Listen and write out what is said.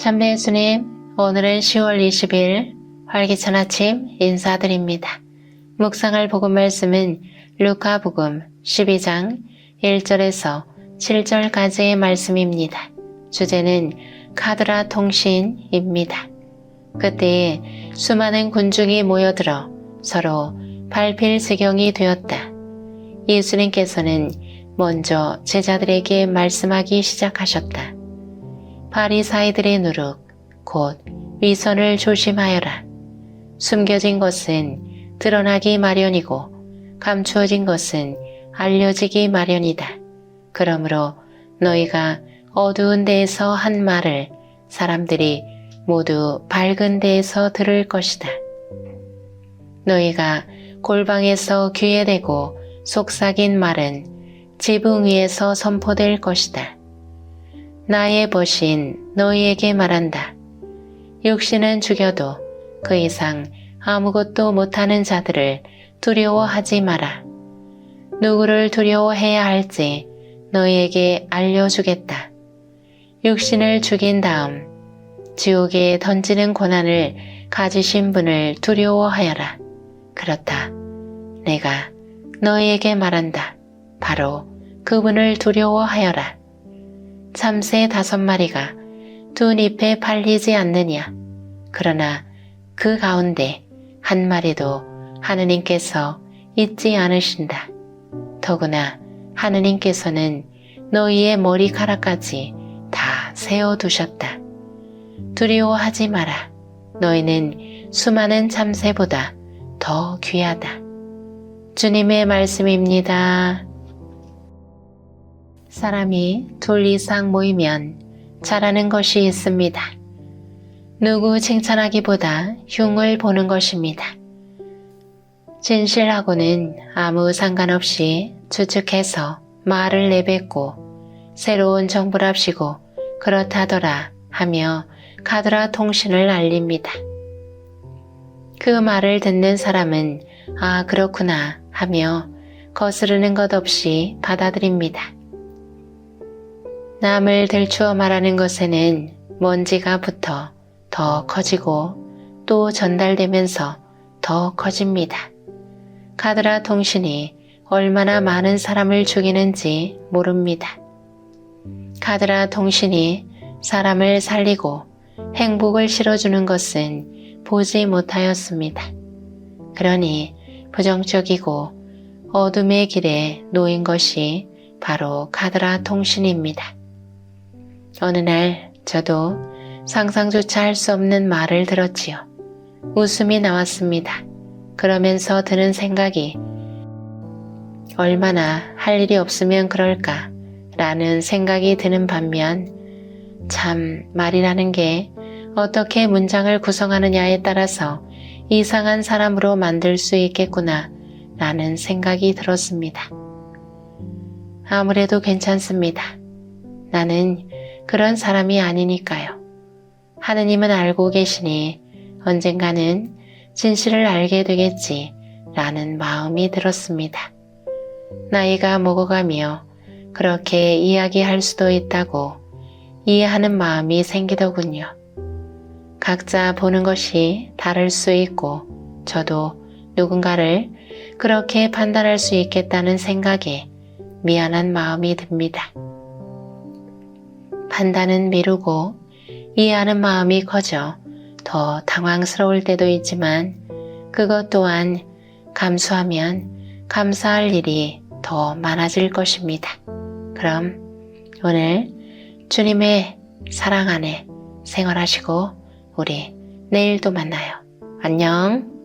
참내 예수님, 오늘은 10월 20일 활기찬 아침 인사드립니다. 묵상할 복음 말씀은 루카 복음 12장 1절에서 7절까지의 말씀입니다. 주제는 카드라 통신입니다. 그때 수많은 군중이 모여들어 서로 발필 지경이 되었다. 예수님께서는 먼저 제자들에게 말씀하기 시작하셨다. 바리사이들의 누룩, 곧 위선을 조심하여라. 숨겨진 것은 드러나기 마련이고 감추어진 것은 알려지기 마련이다. 그러므로 너희가 어두운 데에서 한 말을 사람들이 모두 밝은 데에서 들을 것이다. 너희가 골방에서 귀에 대고 속삭인 말은 지붕 위에서 선포될 것이다. 나의 벗인 너희에게 말한다. 육신은 죽여도 그 이상 아무것도 못하는 자들을 두려워하지 마라. 누구를 두려워해야 할지 너희에게 알려주겠다. 육신을 죽인 다음 지옥에 던지는 고난을 가지신 분을 두려워하여라. 그렇다. 내가 너희에게 말한다. 바로 그분을 두려워하여라. 참새 다섯 마리가 두 잎에 팔리지 않느냐. 그러나 그 가운데 한 마리도 하느님께서 잊지 않으신다. 더구나 하느님께서는 너희의 머리카락까지 다 세워두셨다. 두려워하지 마라. 너희는 수많은 참새보다 더 귀하다. 주님의 말씀입니다. 사람이 둘 이상 모이면 잘하는 것이 있습니다. 누구 칭찬하기보다 흉을 보는 것입니다. 진실하고는 아무 상관없이 추측해서 말을 내뱉고 새로운 정보랍시고 그렇다더라 하며 카드라 통신을 알립니다. 그 말을 듣는 사람은 아 그렇구나 하며 거스르는 것 없이 받아들입니다. 남을 들추어 말하는 것에는 먼지가 붙어 더 커지고 또 전달되면서 더 커집니다. 카드라 통신이 얼마나 많은 사람을 죽이는지 모릅니다. 카드라 통신이 사람을 살리고 행복을 실어주는 것은 보지 못하였습니다. 그러니 부정적이고 어둠의 길에 놓인 것이 바로 카드라 통신입니다. 어느 날 저도 상상조차 할 수 없는 말을 들었지요. 웃음이 나왔습니다. 그러면서 드는 생각이 얼마나 할 일이 없으면 그럴까 라는 생각이 드는 반면 참 말이라는 게 어떻게 문장을 구성하느냐에 따라서 이상한 사람으로 만들 수 있겠구나 라는 생각이 들었습니다. 아무래도 괜찮습니다. 나는 그런 사람이 아니니까요. 하느님은 알고 계시니 언젠가는 진실을 알게 되겠지 라는 마음이 들었습니다. 나이가 먹어가며 그렇게 이야기할 수도 있다고 이해하는 마음이 생기더군요. 각자 보는 것이 다를 수 있고 저도 누군가를 그렇게 판단할 수 있겠다는 생각에 미안한 마음이 듭니다. 판단은 미루고 이해하는 마음이 커져 더 당황스러울 때도 있지만 그것 또한 감수하면 감사할 일이 더 많아질 것입니다. 그럼 오늘 주님의 사랑 안에 생활하시고 우리 내일도 만나요. 안녕.